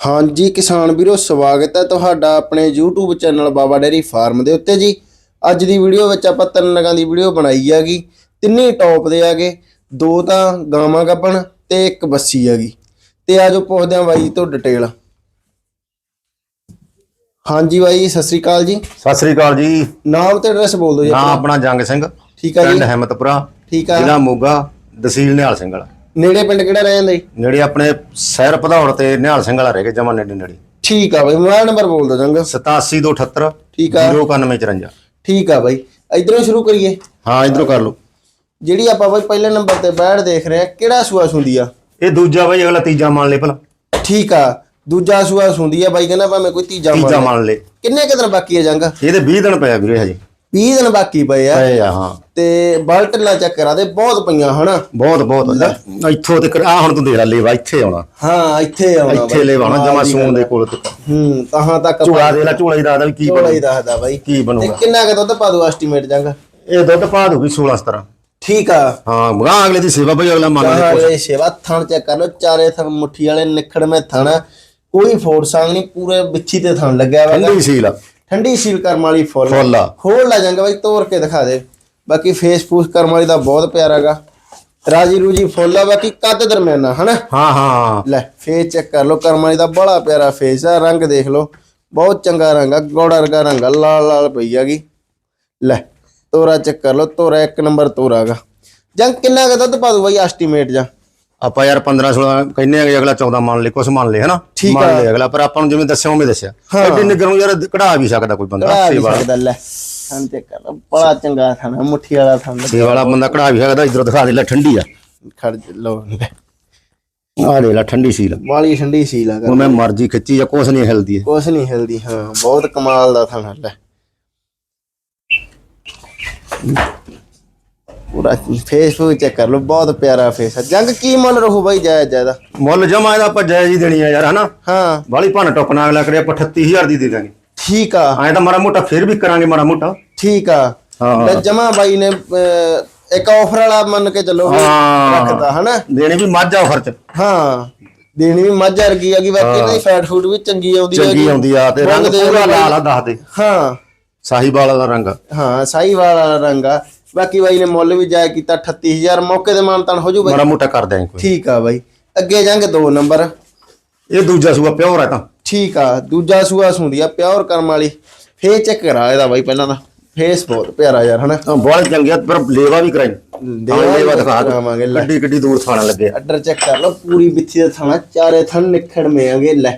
ਹਾਂਜੀ ਕਿਸਾਨ ਵੀਰੋ ਸਵਾਗਤ ਹੈ ਤੁਹਾਡਾ ਆਪਣੇ YouTube channel Baba dairy farm ਦੇ ਉੱਤੇ ਜੀ। ਅੱਜ ਦੀ ਵੀਡੀਓ ਵਿੱਚ ਆਪਾਂ ਤਿੰਨ ਨਗਾਂ ਦੀ ਵੀਡੀਓ ਬਣਾਈ ਹੈਗੀ। ਤਿੰਨੇ ਟੌਪ ਦੇ ਹੈਗੇ ਦੋ ਤਾਂ ਗਾਵਾਂ ਗੱਪਣ ਤੇ ਇੱਕ ਬੱਸੀ ਹੈਗੀ। ਤੇ ਆਜੋ ਪੁੱਛਦੇ ਆਂ ਬਾਈ ਤੋਂ ਡਿਟੇਲ ਹਾਂਜੀ ਬਾਈ ਸਤਿ ਸ੍ਰੀ ਅਕਾਲ ਜੀ। ਸਤਿ ਸ੍ਰੀ ਅਕਾਲ ਜੀ। ਨਾਮ ਤੇ ਐਡਰੈਸ ਬੋਲ ਦਿਓ ਜੀ ਨਾਮ ਆਪਣਾ। ਜੰਗ ਸਿੰਘ ਠੀਕ ਆ ਜੀ। ਪਿੰਡ ਹਿੰਮਤਪੁਰਾ ਠੀਕ ਆ ਜ਼ਿਲ੍ਹਾ ਮੋਗਾ ਤਹਿਸੀਲ ਨਿਹਾਲ ਸਿੰਘ ਵਾਲਾ। ਨੇੜੇ ਪਿੰਡ ਕਿਹੜਾ ਰਹਿ ਜਾਂਦਾ ਜੀ? ਨੇੜੇ ਆਪਣੇ ਸ਼ਹਿਰ ਭਦੌੜ ਤੇ ਨਿਹਾਲ ਸਿੰਘ ਵਾਲਾ ਰਹਿ ਗਏ ਜਮਾ ਨੇੜੇ ਨੇੜੇ। ਠੀਕ ਆ ਬਾਈ ਮੋਬਾਈਲ ਨੰਬਰ ਬੋਲ ਦਿਓ ਜੰਗ। 8728 ਠੀਕ ਆ। 09154 ਠੀਕ ਆ ਬਾਈ ਇਧਰੋਂ ਸ਼ੁਰੂ ਕਰੀਏ। ਹਾਂ ਇਧਰੋਂ ਕਰ ਲਓ। ਜਿਹੜੀ ਆਪਾਂ ਬਾਈ ਪਹਿਲੇ ਨੰਬਰ ਤੇ ਬੈਠ ਦੇਖ ਰਹੇ ਆ ਕਿਹੜਾ ਸੂਆ ਸੁੰਦੀ ਆ? ਇਹ ਦੂਜਾ ਬਈ ਅਗਲਾ ਤੀਜਾ ਮੰਨ ਲੈ ਭਲਾ। ਠੀਕ ਆ ਦੂਜਾ ਸੂਆ ਸੁੰਦੀ ਆ ਬਾਈ ਕਹਿੰਦਾ ਭਾਵੇਂ ਕੋਈ ਤੀਜਾ ਮੰਨ ਲੈ। ਕਿੰਨੇ ਕੁ ਦਿਨ ਬਾਕੀ ਆ ਜੰਗ? ਇਹਦੇ 20 ਦਿਨ ਪਿਆ ਵੀਰੇ ਹਜੇ। 20 ਦਿਨ ਬਾਕੀ ਪਏ ਆ। ਪਏ ਆ ਹਾਂ। ਤੇ ਬਲਟ ਲਾ ਚੱਕ ਕਰਾ ਦੇ ਬਹੁਤ ਪਈਆਂ ਹਨਾ। ਬਹੁਤ ਬਹੁਤ। ਇੱਥੋਂ ਤੇ ਆ ਹੁਣ ਤੂੰ ਦੇਖ ਲੈ ਲੇਵਾ ਇੱਥੇ ਆਉਣਾ। ਹਾਂ ਇੱਥੇ ਆਉਣਾ ਇੱਥੇ ਲੇਵਾ ਆਉਣਾ ਜਮਾ ਸੂਨ ਦੇ ਕੋਲ ਤੇ। ਹੂੰ ਤਹਾਂ ਤੱਕ ਝੂਲਾ ਦੇ ਲੈ ਝੂਲਾ ਹੀ ਦੱਸਦਾ ਵੀ ਕੀ ਝੋਲਾ ਹੀ ਦੱਸਦਾ ਬਾਈ। ਕੀ ਤੇ ਬਣੂਗਾ ਕਿੰਨਾ ਕੁ ਦੁੱਧ ਪਾ ਦੋ ਐਸਟੀਮੇਟ ਜੰਗ? ਇਹ ਦੁੱਧ ਪਾ ਦੂਗੀ 16 17 ਠੀਕ ਆ। ਹਾਂ ਮਗਾ ਅਗਲੇ ਦੀ ਸੇਵਾ ਬਈ ਅਗਲਾ ਮੰਨ ਲੈ ਇਹ ਸੇਵਾ ਥਣ ਚੈੱਕ ਕਰ ਲੋ ਚਾਰੇ ਥਣ ਮੁੱਠੀ ਵਾਲੇ ਨਿਖੜਵੇਂ ਥਣ। ਕੋਈ ਫੋੜ ਸੰਗ ਨਹੀਂ ਪੂਰੇ ਵਿੱਚੀ ਤੇ ਥਣ ਲੱਗਿਆ ਵਾ। ਠੰਡੀ ਸੀਲ ਆ। ਠੰਡੀ ਸੀਲ ਕਰਮ ਵਾਲੀ ਫੁੱਲ ਫੁੱਲ ਆ। ਖੋਲ ਲਾ ਜਾਂਗਾ ਬਾਈ ਤੋੜ ਕੇ ਦਿਖਾ ਦੇ। ਬਾਕੀ ਫੇਸ ਫੂਸ ਕਰਮ ਵਾਲੀ ਦਾ ਬਹੁਤ ਪਿਆਰਾ ਗਾ ਰਾਜੀ ਰੂਜੀ ਫੁੱਲ ਆ ਬਾਕੀ ਕੱਦ ਦਰਮਿਆਨਾ ਹਨਾ? ਹਾਂ ਹਾਂ। ਲੈ ਫੇਸ ਚੈੱਕ ਕਰ ਲੋ ਕਰਮ ਵਾਲੀ ਦਾ ਬੜਾ ਪਿਆਰਾ ਫੇਸ ਆ ਰੰਗ ਦੇਖ ਲੋ ਬਹੁਤ ਚੰਗਾ ਰੰਗ ਆ ਗੋੜਾ ਵਰਗਾ ਰੰਗ ਆ ਲਾਲ ਲਾਲ ਪਈ ਹੈਗੀ। ਲੈ ਤੋਰਾ ਚੈੱਕ ਕਰ ਲੋ ਤੋਰਾ ਇੱਕ ਨੰਬਰ ਤੋਰਾ ਗਾ ਜੰਗ ਕਿੰਨਾ ਕੁ ਦੁੱਧ ਪਾ ਦੂ ਬਾਈ ਐਸਟੀਮੇਟ ਜਾਂ? ਆਪਾਂ ਯਾਰ 15 16 ਕਹਿੰਨੇ ਆ ਕਿ ਅਗਲਾ 14 ਮੰਨ ਲੈ ਕੁਛ ਮੰਨ ਲੈ ਹਨਾ? ਠੀਕ ਮੰਨ ਲੈ ਅਗਲਾ ਪਰ ਆਪਾਂ ਨੂੰ ਜਿਵੇਂ ਦੱਸਿਆ ਉਵੇਂ ਦੱਸਿਆ। ਐਡੀ ਨਿਗਰ ਨੂੰ ਯਾਰ ਕਢਾ ਵੀ ਸਕਦਾ ਕੋਈ ਬੰਦਾ ਸੇਵਾ ਸਕਦਾ ਲੈ। ਥਣ ਚੈੱਕ ਕਰ ਬੜਾ ਚੰਗਾ ਥਾਣਾ ਮੁੱਠੀ ਵਾਲਾ ਥਣ ਸੇਵਾ ਵਾਲਾ ਬੰਦਾ ਕਢਾ ਵੀ ਸਕਦਾ ਇਧਰੋਂ ਦਿਖਾ ਦੇ ਲੈ ਠੰਡੀ ਆ। ਖੜ ਲੋ ਆ ਦੇ ਲੈ ਠੰਡੀ ਸੀਲ। ਵਾਲੀ ਠੰਡੀ ਸੀਲ ਆ ਹੁਣ ਮੈਂ ਮਰਜ਼ੀ ਖਿੱਚੀ ਜਾਂ ਕੁਛ ਨਹੀਂ ਹਿਲਦੀ ਹੈ ਕੁਛ ਨਹੀਂ ਹਿਲਦੀ ਹਾਂ ਬਹੁਤ ਕਮਾਲ ਦਾ ਥਾਣਾ ਲੈ। ਪੂਰਾ ਫੇਸਬੁੱਕ ਚੈੱਕ ਕਰ ਲਓ ਬਹੁਤ ਪਿਆਰਾ ਫੇਸ ਹੈ ਜੰਗ ਕੀ ਮੁੱਲ ਰਹੂ ਬਾਈ ਜਾਇਜ਼ ਜਾਇਦਾ ਮੁੱਲ ਜਮਾ ਇਹਦਾ ਆਪਾਂ ਜਾਇਜ਼ ਹੀ ਦੇਣੀ ਆ ਯਾਰ ਹਨਾ? ਹਾਂ। ਬਾਲੀ ਭੰਨ ਟੁੱਕ ਨਾ ਅਗਲਾ ਕਰੇ ਆਪਾਂ 38000 ਦੀ ਦੇ ਦਾਂਗੇ। ਠੀਕ ਆ। ਐਂ ਤਾਂ ਮਾੜਾ ਮੋਟਾ ਫਿਰ ਵੀ ਕਰਾਂਗੇ ਮਾੜਾ ਮੋਟਾ। ਠੀਕ ਆ। ਹਾਂ। ਲੈ ਜਮਾ ਬਾਈ ਨੇ ਅਹ, ਇੱਕ ਆਫਰ ਵਾਲਾ ਮੰਨ ਕੇ ਚੱਲੋ ਵੀ ਹਾਂ। ਰੱਖਦਾ ਹਨਾ? ਦੇਣੀ ਵੀ ਮੱਝ ਖਰਚ ਹਾਂ। ਦੇਣੀ ਵੀ ਮੱਝ ਵਰਗੀ ਆ ਕਿ ਬਾਕੀ ਇਹਦੀ ਫੈਟ ਫੂਡ ਵੀ ਚੰਗੀ ਆਉਂਦੀ ਚੰਗੀ ਹੈਗੀ। ਆਉਂਦੀ ਆ ਤੇ ਰੰਗ ਰੰਗ ਦੇ ਪੂਰਾ ਬਾਈ। ਲਾਲ ਆ ਦੱਸ ਦੇ। ਹਾਂ। ਸਾਹੀਵਾਲ ਦਾ ਰੰਗ। ਹਾਂ ਸਾਈਵਾਲ ਵਾਲਾ ਰੰਗ ਆ। ਬਾਕੀ ਬਾਈ ਨੇ ਮੁੱਲ ਵੀ ਜਾਇ ਕੀਤਾ 38000 ਮੌਕੇ ਤੇ ਮਾਨਤਾਨ ਹੋ ਜੂ ਬਾਈ? ਮਾੜਾ ਮੋਟਾ ਕਰ ਦਿਆਂਗੇ ਕੋਈ। ਠੀਕ ਆ ਬਾਈ। ਅੱਗੇ ਜਾਂਗੇ ਦੋ ਨੰਬਰ। ਇਹ ਦੂਜਾ ਸੂਆ ਪਿਓਰ ਹੈ ਤਾਂ। ਠੀਕ ਆ ਦੂਜਾ ਸੂਆ ਸੁੰਦੀ ਆ ਪਿਓਰ ਕਰਮ ਵਾਲੀ। ਫੇਸ ਚੈੱਕ ਕਰਾ ਇਹਦਾ ਬਾਈ ਪਹਿਲਾਂ ਤਾਂ। ਫੇਸ ਬਹੁਤ ਪਿਆਰਾ ਯਾਰ ਹਨਾ? ਹਾਂ, ਬਹੁਤ ਚੰਗਿਆ ਪਰ ਲੇਵਾ ਵੀ ਕਰਾਈ। ਲੇਵਾ ਦਿਖਾ ਲੈ। ਕਿੱਡੀ ਕਿੱਡੀ ਦੂਰ ਥਾਣਾ ਲੱਗੇ ਅੱਡਰ ਚੈੱਕ ਕਰ ਲਓ ਪੂਰੀ ਬਿੱਥੀ ਦਾ ਥਾਣਾ ਚਾਰੇ ਥਣ ਨਿਖੜ ਮੇਗੇ ਲੈ।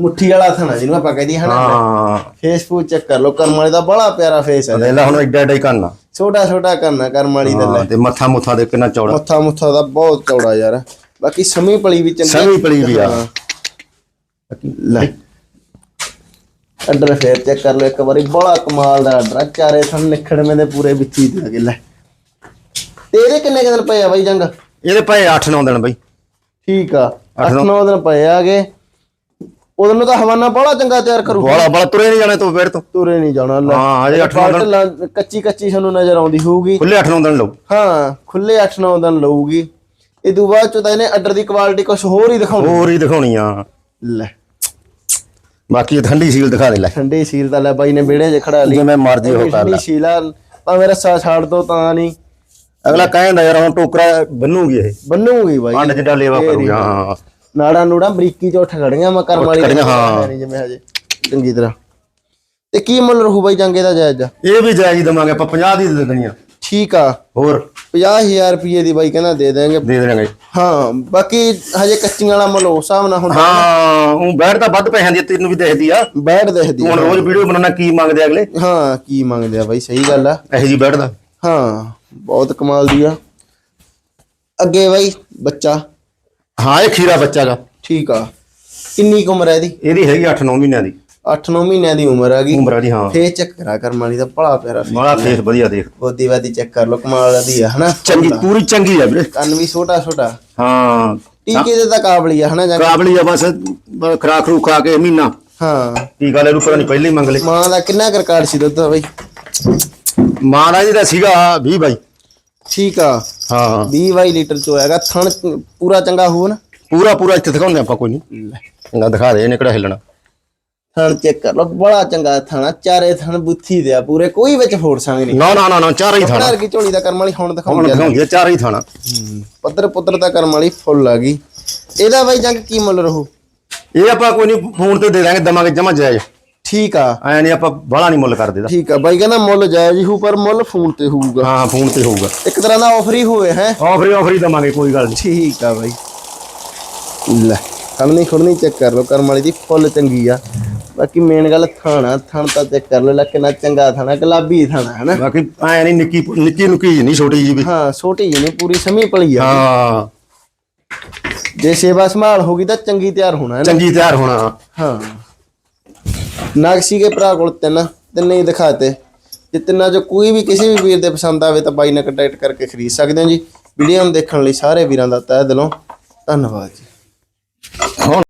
ਮੁੱਠੀ ਵਾਲਾ ਥਾਣਾ ਜਿਹਨੂੰ ਆਪਾਂ ਕਹਦੀ ਹਨਾ? ਹਾਂ। ਫੇਸ ਫੂਸ ਚੈੱਕ ਕਰ ਲਓ ਕਰਮ ਵਾਲੀ ਦਾ ਬੜਾ ਪਿਆਰਾ ਫੇਸ ਹੈ। ਲੈ ਲੈ ਹੁਣ ਐਡਾ ਐਡਾ ਹੀ ਕਰਨਾ। ਛੋਟਾ ਛੋਟਾ ਕਰਨਾ ਕਰਮ ਵਾਲੀ ਦਾ ਲੈ। ਤੇ ਮੱਥਾ ਮੁੱਥਾ ਦੇ ਕਿੰਨਾ ਚੌੜਾ। ਮੱਥਾ ਮੁੱਥਾ ਦਾ ਬਹੁਤ ਚੌੜਾ ਯਾਰ। ਬਾਕੀ ਸਮੀ ਪਲੀ ਵੀ ਚੰਗੀ ਸਮੀ ਪਲੀ ਵੀ ਆ। ਹਾਂ। ਲੈ। ਅੱਡਰ ਫੇਰ ਚੈੱਕ ਕਰ ਲਓ ਇੱਕ ਵਾਰੀ ਬੜਾ ਕਮਾਲ ਦਾ ਅੱਡਰ ਚਾਰੇ ਥਣ ਨਿਖੜਵੇਂ ਦੇ ਪੂਰੇ ਵਿੱਚੀ ਆ ਗਏ ਲੈ। ਤੇਰੇ ਕਿੰਨੇ ਦਿਨ ਪਏ ਆ ਬਾਈ ਜੰਗ? ਇਹਦੇ ਪਏ 8-9 ਦਿਨ ਬਈ। ਠੀਕ ਆ। ਅੱਠ 8-9 ਦਿਨ ਪਏ ਆਗੇ। ਉਦੋਂ ਨੂੰ ਤਾਂ ਹਵਾਨਾ ਬੜਾ ਚੰਗਾ ਤਿਆਰ ਕਰੂ ਬੋਲਾ ਬੜਾ ਤੁਰੇ ਨਹੀਂ ਜਾਣੇ ਤੋਂ ਫੇਰ ਤੋਂ। ਤੁਰੇ ਨਹੀਂ ਜਾਣਾ ਲੈ। ਹਾਂ ਅਜੇ 8-9 ਦਿਨ। ਕੱਚੀ ਕੱਚੀ ਸਾਨੂੰ ਨਜ਼ਰ ਆਉਂਦੀ ਹੋਊਗੀ। ਖੁੱਲੇ 8-9 ਦਿਨ ਲਓ ਹਾਂ ਖੁੱਲੇ 8-9 ਦਿਨ ਲਊਗੀ। ਇਹ ਤੋਂ ਬਾਅਦ ਚ ਤਾਂ ਇਹਨੇ ਅੱਡਰ ਦੀ ਕੁਆਲਿਟੀ ਕੁਝ ਹੋਰ ਹੀ ਦਿਖਾਉਣੀ। ਹੋਰ ਹੀ ਦਿਖਾਉਣੀ ਆ। ਲੈ। ਬਾਕੀ ਠੰਡੀ ਸੀਲ ਦਿਖਾ ਦੇ ਲੈ। ਠੰਡੀ ਸੀਲ ਤਾਂ ਲੈ ਬਾਈ ਨੇ ਵਿਹੜੇ 'ਚ ਖੜਾ ਲਈ। ਜਿਵੇਂ ਮਰਜ਼ੀ ਉਹ ਕਰ ਲੈ। ਸੀਲ ਆ ਭਾਵੇਂ ਰੱਸਾ ਛੱਡ ਦੋ ਤਾਂ ਨਹੀਂ। ਅਗਲਾ ਕਹਿੰਦਾ ਯਾਰ ਹੁਣ ਟੋਕਰਾ ਬੰਨੂਗੀ ਇਹ। ਬੰਨੂਗੀ ਬਾਈ। ਪੰਡ ਜਿੱਡਾ ਲੇਵਾ ਕਰੂਗਾ ਹਾਂ। ਨਾੜਾ ਨੂੜਾ ਬਰੀਕੀ ਚ ਉੱਠ ਖੜੀਆਂ ਮੈਂ ਕਰਮ ਵਾਲੀ ਖੜੀਆਂ, ਹਾਂ। ਨਹੀਂ ਜਿਵੇਂ ਹਜੇ। ਚੰਗੀ ਤਰ੍ਹਾਂ। ਤੇ ਕੀ ਮੁੱਲ ਰਹੂ ਬਾਈ ਜੰਗੇ ਦਾ ਜਾਇਜ਼? ਇਹ ਵੀ ਜਾਇਜ਼ ਹੀ ਦਵਾਂਗੇ ਆਪਾਂ 50 ਦੀ ਦੇ ਦੇਣੀ ਆ। ਠੀਕ ਆ। ਹੋਰ? 50000 ਰੁਪਏ ਦੀ ਬਾਈ ਕਹਿੰਦਾ ਦੇ ਦੇਾਂਗੇ ਦੇ ਦੇਣਗੇ। ਹਾਂ ਬਾਕੀ ਹਜੇ ਕੱਚੀਆਂ ਵਾਲਾ ਮੁੱਲ ਉਸ ਹਿਸਾਬ ਨਾਲ ਹੁੰਦਾ ਹਾਂ ਉਹ ਬੈਠ ਤਾਂ ਵੱਧ ਪੈਸਿਆਂ ਦੀ ਤੈਨੂੰ ਵੀ ਦੇਖਦੀ ਆ। ਬੈਠ ਦੇਖਦੀ ਹੁਣ ਰੋਜ਼ ਵੀਡੀਓ ਬਣਾਉਣਾ ਕੀ ਮੰਗਦੇ ਆ ਅਗਲੇ? ਹਾਂ ਕੀ ਮੰਗਦੇ ਆ ਬਾਈ ਸਹੀ ਗੱਲ ਆ। ਇਹੋ ਜੀ ਬੈਠਦਾ ਹਾਂ ਬਹੁਤ ਕਮਾਲ ਦੀ ਆ। ਅੱਗੇ ਬਾਈ ਬੱਚਾ। ਹਾਂ ਇਹ ਖੀਰਾ ਬੱਚਾ ਗਾ। ਠੀਕ ਆ। ਕਿੰਨੀ ਕੁ ਉਮਰ ਹੈ ਇਹਦੀ? ਇਹਦੀ ਹੈਗੀ 8-9 ਮਹੀਨਿਆਂ ਦੀ। 8-9 ਮਹੀਨਿਆਂ ਦੀ ਉਮਰ ਹੈਗੀ ਉਮਰ ਆ ਜੀ ਹਾਂ। ਫੇਸ ਚੈੱਕ ਕਰਾ ਕਰਮ ਵਾਲੀ ਦਾ ਬੜਾ ਪਿਆਰਾ ਫੇਸ ਬੜਾ ਫੇਸ ਵਧੀਆ ਦੇਖ। ਬੋਦੀ ਵਾਦੀ ਚੈੱਕ ਕਰ ਲੋ ਕਮਾਲ ਦੀ ਆ ਹਨਾ? ਚੰਗੀ ਪੂਰੀ ਚੰਗੀ ਆ ਵੀਰੇ। ਕੰਨ ਵੀ ਛੋਟਾ ਛੋਟਾ। ਹਾਂ। ਟੀਕੇ ਦੇ ਤਾਂ ਕਾਬਲੀ ਆ ਹਨਾ ਜਾਂ ਕਾਬਲੀ ਆ ਬਸ ਖੁਰਾਕ ਖਰੂ ਖਾ ਕੇ ਮਹੀਨਾ। ਹਾਂ। ਟੀਕਾ ਲੈ ਲੂ ਪਤਾ ਨਹੀਂ ਪਹਿਲੇ ਹੀ ਮੰਗ ਲੈ ਮਾਂ ਦਾ ਕਿੰਨਾ ਕੁ ਰਿਕਾਰਡ ਸੀ ਦੁੱਧ ਦਾ ਬਾਈ? ਮਾਂ ਦਾ ਜਿਹਦਾ ਸੀਗਾ 20 ਬਾਈ। ਠੀਕ ਆ। ਹਾਂ। 20 22 ਲੀਟਰ ਚ ਹੋਇਆਗਾ ਥਣ ਪੂਰਾ ਚੰਗਾ ਹੋਊ ਨਾ? ਪੂਰਾ ਪੂਰਾ ਇੱਥੇ ਦਿਖਾਉਂਦੇ ਆਪਾਂ ਕੋਈ ਨਹੀਂ। ਨਾ ਦਿਖਾ ਦੇ ਇਹਨੇ ਕਿਹੜਾ ਹਿੱਲਣਾ। ਥਣ ਚੈੱਕ ਕਰ ਲਓ ਬੜਾ ਚੰਗਾ ਥਾਣਾ ਚਾਰੇ ਥਣ ਬੁੱਥੀ ਦੇ ਆ ਪੂਰੇ ਕੋਈ ਵਿੱਚ ਫੋੜ ਸੰਗ ਨਹੀਂ। ਨਾ ਨਾ ਨਾ ਨਾ ਚਾਰ ਹੀ ਥਾਣਾ ਕੀ ਝੋਲੀ ਦਾ ਕਰਮ ਵਾਲੀ ਹੁਣ ਦਿਖਾਉਂਦੇ ਆ। ਦਿਖਾਉਂਦੀ ਆ ਚਾਰ ਹੀ ਥਾਣਾ ਪੱਧਰ ਪੁੱਤਰ ਦਾ ਕਰਮ ਵਾਲੀ ਫੁੱਲ ਆ ਗਈ। ਇਹਦਾ ਬਾਈ ਜੰਗ ਕੀ ਮੁੱਲ ਰਹੂ? ਇਹ ਆਪਾਂ ਕੋਈ ਨਹੀਂ ਫੋਨ ਤੇ ਦੇ ਦਾਂਗੇ ਦਵਾਂਗੇ ਜਮਾ ਜਾਇਜ਼। ਠੀਕ ਆ। ਐ ਨਹੀਂ ਆਪਾਂ ਬਾਹਲਾ ਨਹੀਂ ਮੁੱਲ ਕਰ ਦੇਦਾ ਠੀਕ ਆ। ਬਾਈ ਕਹਿੰਦਾ ਮੁੱਲ ਜਾਇਜ਼ ਹੀ ਹੋਊ ਪਰ ਮੁੱਲ ਫੋਨ ਤੇ ਹੋਊਗਾ। ਹਾਂ ਫੋਨ ਤੇ ਹੋਊਗਾ। ਇੱਕ ਤਰ੍ਹਾਂ ਦਾ ਆਫਰ ਹੀ ਹੋਵੇ ਹੈ? ਆਫਰ ਆਫਰ ਹੀ ਦਵਾਂਗੇ ਕੋਈ ਗੱਲ ਨਹੀਂ। ਠੀਕ ਆ ਬਾਈ। ਲੈ ਖੜਨੀ ਖੜਨੀ ਚੈੱਕ ਕਰ ਲਓ ਕਰਮ ਵਾਲੀ ਦੀ ਫੁੱਲ ਚੰਗੀ ਆ। ਬਾਕੀ ਮੇਨ ਗੱਲ ਥਾਣਾ ਥਣ ਤਾਂ ਚੈੱਕ ਕਰ ਲੈ ਕਿੰਨਾ ਚੰਗਾ ਥਾਣਾ ਗੁਲਾਬੀ ਥਾਣਾ ਹੈ ਨਾ? ਬਾਕੀ ਐ ਨਹੀਂ ਨਿੱਕੀ ਨਿੱਕੀ ਨੁੱਕੀ ਜਿਹੀ ਨਹੀਂ ਛੋਟੀ ਜੀ ਵੀ। ਹਾਂ ਛੋਟੀ ਜਿਹੀ ਨਹੀਂ ਪੂਰੀ ਸਮੀ ਪਲੀ ਆ। ਹਾਂ। ਜੇ ਸੇਵਾ ਸੰਭਾਲ ਹੋਗੀ ਤਾਂ ਚੰਗੀ ਤਿਆਰ ਹੋਣਾ ਹੈ ਨਾ? ਚੰਗੀ ਤਿਆਰ ਹੋਣਾ। ਹਾਂ। ਨਾਗਸੀ ਸੀਗੇ ਭਰਾ ਕੋਲ ਤਿੰਨ, ਤਿੰਨੇ ਹੀ ਦਿਖਾਤੇ ਜੇ ਤਿੰਨਾਂ ਚੋਂ ਕੋਈ ਵੀ ਕਿਸੇ ਵੀ ਵੀਰ ਦੇ ਪਸੰਦ ਆਵੇ ਤਾਂ ਬਾਈ ਨਾਲ ਕੰਟੈਕਟ ਕਰਕੇ ਖਰੀਦ ਸਕਦੇ ਹੋ ਜੀ। ਵੀਡੀਓ ਨੂੰ ਦੇਖਣ ਲਈ ਸਾਰੇ ਵੀਰਾਂ ਦਾ ਤਹਿ ਦਿਲੋਂ ਧੰਨਵਾਦ ਜੀ। ਹੁਣ